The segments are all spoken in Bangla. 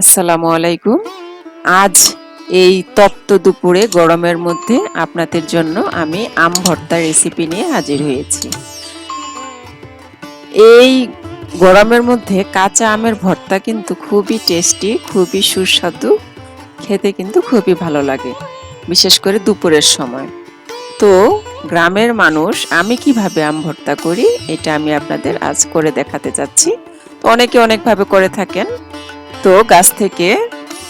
আসসালামু আলাইকুম। আজ এই তপ্ত দুপুরে, গরমের মধ্যে আপনাদের জন্য আমি আম ভর্তা রেসিপি নিয়ে হাজির হয়েছি। এই গরমের মধ্যে কাঁচা আমের ভর্তা কিন্তু খুবই টেস্টি খুবই সুস্বাদু, খেতে কিন্তু খুবই ভালো লাগে, বিশেষ করে দুপুরের সময়। তো গ্রামের মানুষ, আমি কীভাবে আম ভর্তা করি, এটা আমি আপনাদের আজ করে দেখাতে যাচ্ছি তো অনেকে অনেকভাবে করে থাকেন তো গাছ থেকে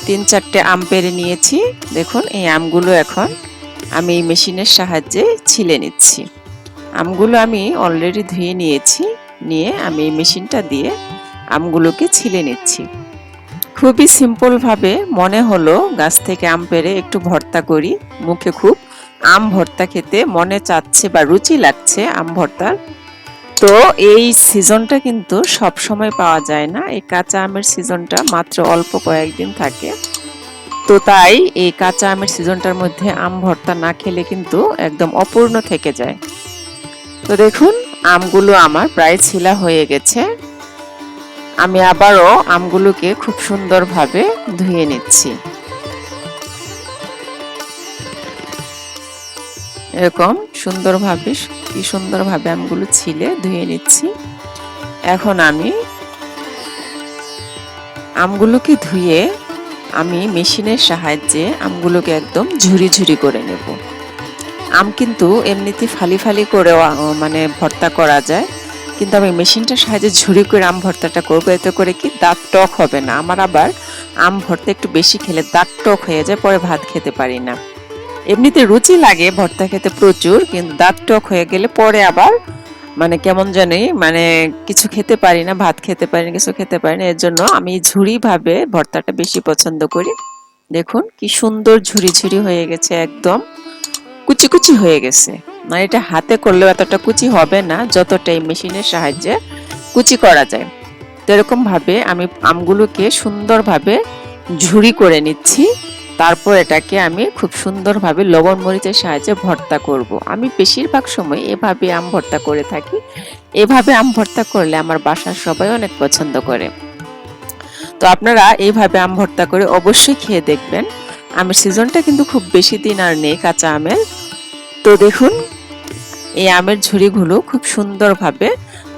তিন চারটে আম পেরে নিয়েছি। দেখুন, এই আমগুলো এখন আমি এই মেশিনের সাহায্যে ছিলে নিচ্ছি। আমগুলো আমি অলরেডি ধুয়ে নিয়েছি, নিয়ে আমি এই মেশিনটা দিয়ে আমগুলোকে ছিলে নিচ্ছি। খুবই সিম্পলভাবে মনে হলো গাছ থেকে আম পেরে একটু ভর্তা করি। মুখে খুব আম ভর্তা খেতে মনে চাচ্ছে বা রুচি লাগছে আম ভর্তার। তো এই সিজনটা কিন্তু সব সময় পাওয়া যায় না। এই কাঁচা আমের সিজনটা মাত্র অল্প কয়েকদিন থাকে। তো তাই এই কাঁচা আমের সিজনটার মধ্যে আম ভর্তা না খেলে কিন্তু একদম অপূর্ণ থেকে যায়। তো দেখুন, আমগুলো আমার প্রায় ছিলা হয়ে গেছে। আমি আবারও আমগুলোকে খুব সুন্দরভাবে ধুয়ে নিচ্ছি। এরকম সুন্দরভাবে কি সুন্দরভাবে আমগুলো ছিলে, ধুয়ে নিচ্ছি। এখন আমি আমগুলোকে ধুয়ে আমি মেশিনের সাহায্যে আমগুলোকে একদম ঝুরি ঝুরি করে নেব। আম কিন্তু এমনিতে ফালি ফালি করে মানে ভর্তা করা যায়, কিন্তু আমি মেশিনটার সাহায্যে ঝুরি করে আম ভর্তাটা করব, এতে করে কি দাঁত টক হবে না। আমার আবার আম ভর্তা একটু বেশি খেলে দাঁত টক হয়ে যায়, পরে ভাত খেতে পারি না। এমনিতে রুচি লাগে ভর্তা খেতে প্রচুর, কিন্তু দাঁত টক হয়ে গেলে পরে আবার মানে কেমন জানি মানে কিছু খেতে পারি না, ভাত খেতে পারি না, কিছু খেতে পারি না। এর জন্য আমি ঝুরি ভাবে ভর্তাটা বেশি পছন্দ করি। দেখুন কি সুন্দর ঝুড়ি ঝুড়ি হয়ে গেছে একদম। কুচি কুচি হয়ে গেছে। মানে এটা হাতে করলেও এতটা কুচি হবে না যতটা এই মেশিনের সাহায্যে কুচি করা যায়। তো এরকম ভাবে আমি আমগুলোকে সুন্দরভাবে ঝুড়ি করে নিচ্ছি। তারপর এটাকে আমি খুব সুন্দরভাবে লবণ মরিচের সাহায্যে ভর্তা করব। আমি বেশিরভাগ সময় এভাবে আম ভর্তা করে থাকি। এভাবে আম ভর্তা করলে আমার বাসার সবাই অনেক পছন্দ করে। তো আপনারা এইভাবে আম ভর্তা করে অবশ্যই খেয়ে দেখবেন। আমের সিজনটা কিন্তু খুব বেশি দিন আর নেই কাঁচা আমের। তো দেখুন, এই আমের ঝুড়িগুলো খুব সুন্দরভাবে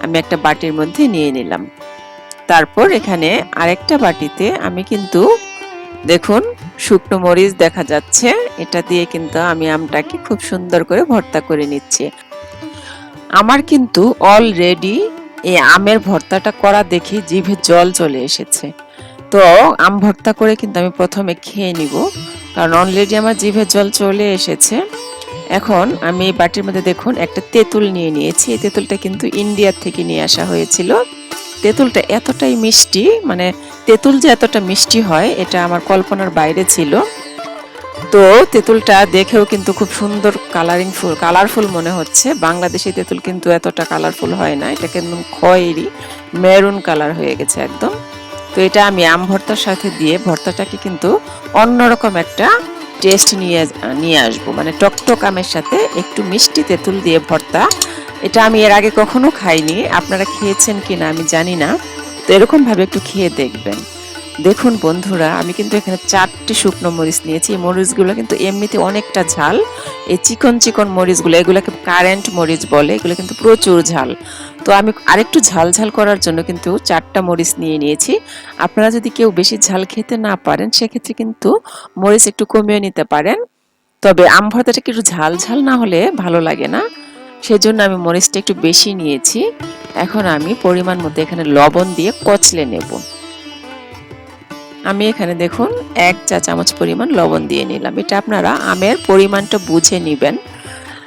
আমি একটা বাটির মধ্যে নিয়ে নিলাম। তারপর এখানে আরেকটা বাটিতে আমি কিন্তু দেখুন শুকনো মরিচ দেখা যাচ্ছে। এটা দিয়ে কিন্তু আমি আমটাকে খুব সুন্দর করে ভর্তা করে নিচ্ছি। আমার কিন্তু অলরেডি এই আমের ভর্তাটা করা দেখি জিভে জল চলে এসেছে। তো আম ভর্তা করে কিন্তু আমি প্রথমে খেয়ে নিব, কারণ অলরেডি আমার জিভে জল চলে এসেছে। এখন আমি বাটির মধ্যে দেখুন একটা তেঁতুল নিয়ে নিয়েছি। এই তেঁতুলটা কিন্তু ইন্ডিয়ার থেকে নিয়ে আসা হয়েছিল। তেঁতুলটা এতটাই মিষ্টি মানে তেঁতুল যে এতটা মিষ্টি হয়, এটা আমার কল্পনার বাইরে ছিল। তো তেঁতুলটা দেখেও কিন্তু খুব সুন্দর কালারিং ফুল কালারফুল মনে হচ্ছে। বাংলাদেশি তেঁতুল কিন্তু এতটা কালারফুল হয় না এটা কিন্তু খয়েরি মেরুন কালার হয়ে গেছে একদম। তো এটা আমি আম ভর্তার সাথে দিয়ে ভর্তাটাকে কিন্তু অন্যরকম একটা টেস্ট নিয়ে নিয়ে আসব। মানে টকটক আমের সাথে একটু মিষ্টি তেঁতুল দিয়ে ভর্তা এটা আমি এর আগে কখনো খাইনি। আপনারা খেয়েছেন কিনা আমি জানি না। তো এরকমভাবে একটু খেয়ে দেখবেন। দেখুন বন্ধুরা, আমি কিন্তু এখানে চারটে শুকনো মরিচ নিয়েছি। এই মরিচগুলো কিন্তু এমনিতে অনেকটা ঝাল। এই চিকন চিকন মরিচগুলো, এগুলোকে কারেন্ট মরিচ বলে, এগুলো কিন্তু প্রচুর ঝাল। তো আমি আরেকটু ঝাল ঝাল করার জন্য কিন্তু চারটা মরিচ নিয়ে নিয়েছি। আপনারা যদি কেউ বেশি ঝাল খেতে না পারেন, সেক্ষেত্রে কিন্তু মরিচ একটু কমিয়ে নিতে পারেন। তবে আম ভর্তাটা একটু ঝাল ঝাল না হলে ভালো লাগে না? সেজন্য আমি মরিচটা একটু বেশি নিয়েছি। এখন আমি পরিমাণ মতো এখানে লবণ দিয়ে কচলে নেব। আমি এখানে দেখুন এক চা চামচ পরিমাণ লবণ দিয়ে নিলাম। এটা আপনারা আমের পরিমাণটা বুঝে নেবেন।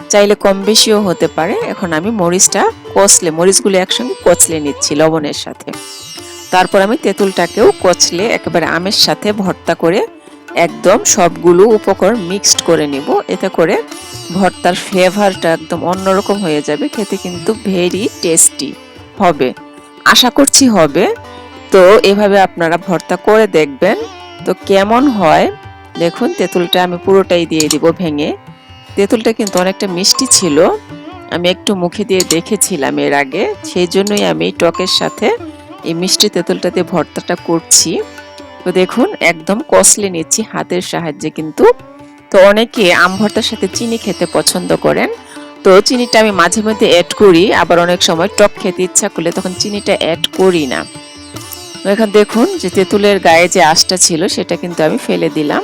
চাইলে কম বেশিও হতে পারে। এখন আমি মরিচটা কচলে, মরিচগুলো একসঙ্গে কচলে নিচ্ছি লবণের সাথে। তারপর আমি তেঁতুলটাকেও কচলে একেবারে আমের সাথে ভর্তা করে একদম সবগুলো উপকরণ মিক্সড করে নিব। এতে করে ভর্তার ফ্লেভারটা একদম অন্যরকম হয়ে যাবে। খেতে কিন্তু ভেরি টেস্টি হবে। আশা করছি হবে। তো এভাবে আপনারা ভর্তা করে দেখবেন। তো কেমন হয়? দেখুন, তেঁতুলটা আমি পুরোটাই দিয়ে দিব ভেঙে। তেঁতুলটা কিন্তু অনেকটা মিষ্টি ছিল। আমি একটু মুখে দিয়ে দেখেছিলাম এর আগে। সেই জন্যই আমি টকের সাথে এই মিষ্টি তেঁতুলটা দিয়ে ভর্তাটা করছি। তো দেখুন, একদম কসলে নিচ্ছি হাতের সাহায্যে কিন্তু। তো অনেকে আম ভর্তার সাথে চিনি খেতে পছন্দ করেন। তো চিনিটা আমি মাঝে মধ্যে অ্যাড করি, আবার অনেক সময় টক খেতে ইচ্ছা করলে তখন চিনিটা অ্যাড করি না। এখন দেখুন যে তেঁতুলের গায়ে যে আঁশটা ছিল, সেটা কিন্তু আমি ফেলে দিলাম।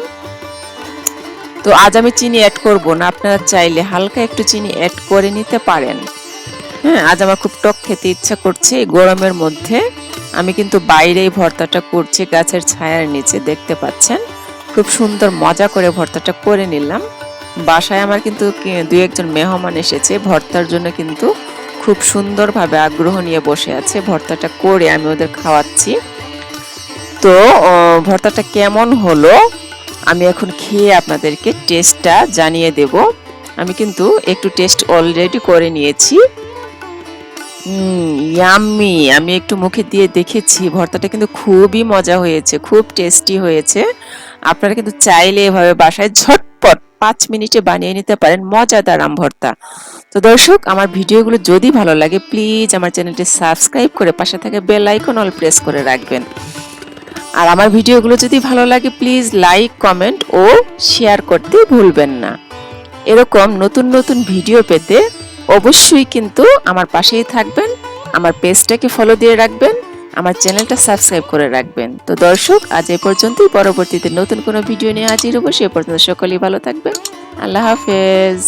তো আজ আমি চিনি অ্যাড করব না, আপনারা চাইলে হালকা একটু চিনি অ্যাড করে নিতে পারেন। হ্যাঁ আজ আমার খুব টক খেতে ইচ্ছা করছে এই গরমের মধ্যে। আমি কিন্তু বাইরেই ভর্তাটা করছি, গাছের ছায়ার নিচে, দেখতে পাচ্ছেন? খুব সুন্দর মজা করে ভর্তাটা করে নিলাম। বাসায় আমার কিন্তু দুই একজন মেহমান এসেছে, ভর্তার জন্য কিন্তু খুব সুন্দরভাবে আগ্রহ নিয়ে বসে আছে, ভর্তাটা করে আমি ওদের খাওয়াচ্ছি। তো ভর্তাটা কেমন হলো? আমি এখন খেয়ে আপনাদেরকে টেস্টটা জানিয়ে দেব। আমি কিন্তু একটু টেস্ট অলরেডি করে নিয়েছি। ইয়াম্মি আমি একটু মুখে দিয়ে দেখেছি, ভর্তাটা কিন্তু খুবই মজা হয়েছে, খুব টেস্টি হয়েছে। আপনারা কিন্তু চাইলে এভাবে বাসায় ঝটপট পাঁচ মিনিটে বানিয়ে নিতে পারেন মজাদার আম ভর্তা। তো দর্শক, আমার ভিডিওগুলো যদি ভালো লাগে প্লিজ আমার চ্যানেলটি সাবস্ক্রাইব করে পাশে থাকে বেল আইকন অল প্রেস করে রাখবেন। আর আমার ভিডিওগুলো যদি ভালো লাগে প্লিজ লাইক কমেন্ট ও শেয়ার করতে ভুলবেন না। এরকম নতুন নতুন ভিডিও পেতে অবশ্যই কিন্তু আমার পাশেই থাকবেন, আমার পেজটাকে ফলো দিয়ে রাখবেন, আমার চ্যানেলটা সাবস্ক্রাইব করে রাখবেন। তো দর্শক, আজ এ পর্যন্তই, পরবর্তীতে নতুন কোনো ভিডিও নিয়ে হাজির হব, সে পর্যন্ত সকলেই ভালো থাকবেন। আল্লাহ হাফেজ।